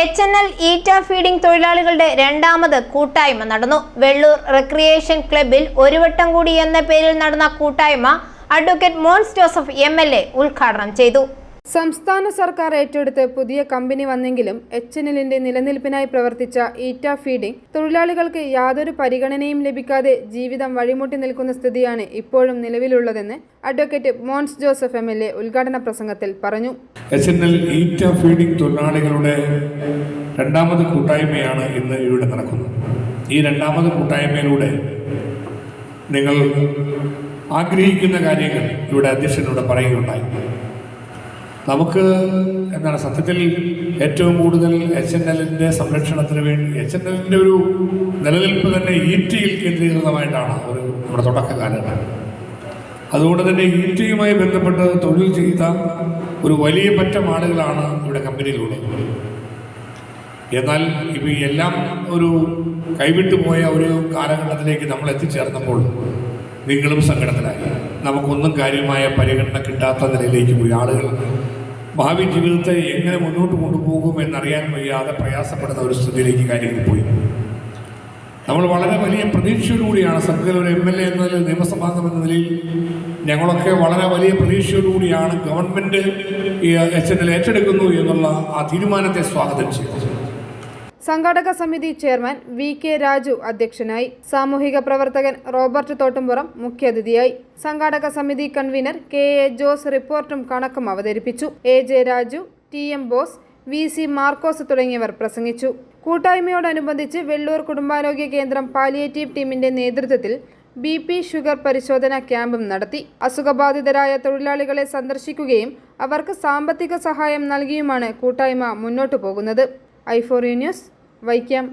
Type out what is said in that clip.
H N L ഈറ്റ feeding തൊഴിലാളികളുടെ രണ്ടാമത് കൂട്ടായ്മ നടന്നു. വെള്ളൂർ റിക്രിയേഷൻ ക്ലബിൽ ഒരു വട്ടം കൂടി എന്ന പേരിൽ നടന്ന കൂട്ടായ്മ അഡ്വക്കേറ്റ് മോൻസ് ജോസഫ് എം ഉദ്ഘാടനം ചെയ്തു. സംസ്ഥാന സർക്കാർ ഏറ്റെടുത്ത് പുതിയ കമ്പനി വന്നെങ്കിലും എച്ച് എൻ എല്ലിന്റെ നിലനിൽപ്പിനായി പ്രവർത്തിച്ച ഈറ്റ ഫീഡിംഗ് തൊഴിലാളികൾക്ക് യാതൊരു പരിഗണനയും ലഭിക്കാതെ ജീവിതം വഴിമുട്ടി നിൽക്കുന്ന സ്ഥിതിയാണ് ഇപ്പോഴും നിലവിലുള്ളതെന്ന് advocate Mons Joseph M L A ഉദ്ഘാടന പ്രസംഗത്തിൽ പറഞ്ഞു. എച്ച് എൻ എൽ ഈറ്റ ഫീഡിംഗ് തൊഴിലാളികളുടെ രണ്ടാമത് കൂട്ടായ്മയാണ് ഇന്ന് ഇവിടെ നടക്കുന്നത്. ഈ രണ്ടാമത് കൂട്ടായ്മയിലൂടെ നിങ്ങൾ ആഗ്രഹിക്കുന്ന കാര്യങ്ങൾ ഇവിടെ അധ്യക്ഷനോട് പറയുകയുണ്ടായി. നമുക്ക് എന്താണ് സത്യത്തിൽ ഏറ്റവും കൂടുതൽ എച്ച് എൻ എല്ലിന്റെ സംരക്ഷണത്തിന് വേണ്ടി എച്ച് എൻ എല്ലിന്റെ ഒരു നിലനിൽപ്പ് തന്നെ ഇ ടിയിൽ കേന്ദ്രീകൃതമായിട്ടാണ് ഒരു നമ്മുടെ തുടക്കകാലത്ത് അതുകൊണ്ട് തന്നെ ഇ ടിയുമായി ബന്ധപ്പെട്ട് തൊഴിൽ ചെയ്ത ഒരു വലിയ പറ്റം ആളുകളാണ് ഇവിടെ കമ്പനിയിലുള്ളത്. എന്നാൽ ഇപ്പം എല്ലാം ഒരു കൈവിട്ടു പോയ ഒരു കാലഘട്ടത്തിലേക്ക് നമ്മൾ എത്തിച്ചേർന്നപ്പോൾ നിങ്ങളും സങ്കടത്തിലായി നമുക്കൊന്നും കാര്യമായ പരിഗണന കിട്ടാത്ത നിലയിലേക്ക് പോയി ആളുകൾ ഭാവി ജീവിതത്തെ എങ്ങനെ മുന്നോട്ട് കൊണ്ടുപോകും എന്നറിയാൻ വയ്യാതെ പ്രയാസപ്പെടുന്ന ഒരു സ്ഥിതിയിലേക്ക് കാര്യങ്ങൾ പോയി. നമ്മൾ വളരെ വലിയ പ്രതീക്ഷയോടുകൂടിയാണ് സത്യത്തിൽ ഒരു എം എൽ എ എന്ന നിലയിൽ നിയമസഭാംഗം എന്ന നിലയിൽ ഞങ്ങളൊക്കെ വളരെ വലിയ പ്രതീക്ഷയോടുകൂടിയാണ് ഗവൺമെന്റ് എച്ച് എൻ ഏറ്റെടുക്കുന്നു എന്നുള്ള ആ തീരുമാനത്തെ സ്വാഗതം ചെയ്തത്. സംഘാടക സമിതി ചെയർമാൻ വി കെ രാജു അധ്യക്ഷനായി. സാമൂഹിക പ്രവർത്തകൻ റോബർട്ട് തോട്ടുംപുറം മുഖ്യാതിഥിയായി. സംഘാടക സമിതി കൺവീനർ കെ എ ജോസ് റിപ്പോർട്ടും കണക്കും അവതരിപ്പിച്ചു. A J Raju T M Bose V C Markose തുടങ്ങിയവർ പ്രസംഗിച്ചു. കൂട്ടായ്മയോടനുബന്ധിച്ച് വെള്ളൂർ കുടുംബാരോഗ്യ കേന്ദ്രം പാലിയേറ്റീവ് ടീമിന്റെ നേതൃത്വത്തിൽ ബി പി ഷുഗർ പരിശോധന ക്യാമ്പും നടത്തി. അസുഖബാധിതരായ തൊഴിലാളികളെ സന്ദർശിക്കുകയും അവർക്ക് സാമ്പത്തിക സഹായം നൽകിയുമാണ് കൂട്ടായ്മ മുന്നോട്ടു പോകുന്നത് ഐഫോറി ന്യൂസ് വൈക്കം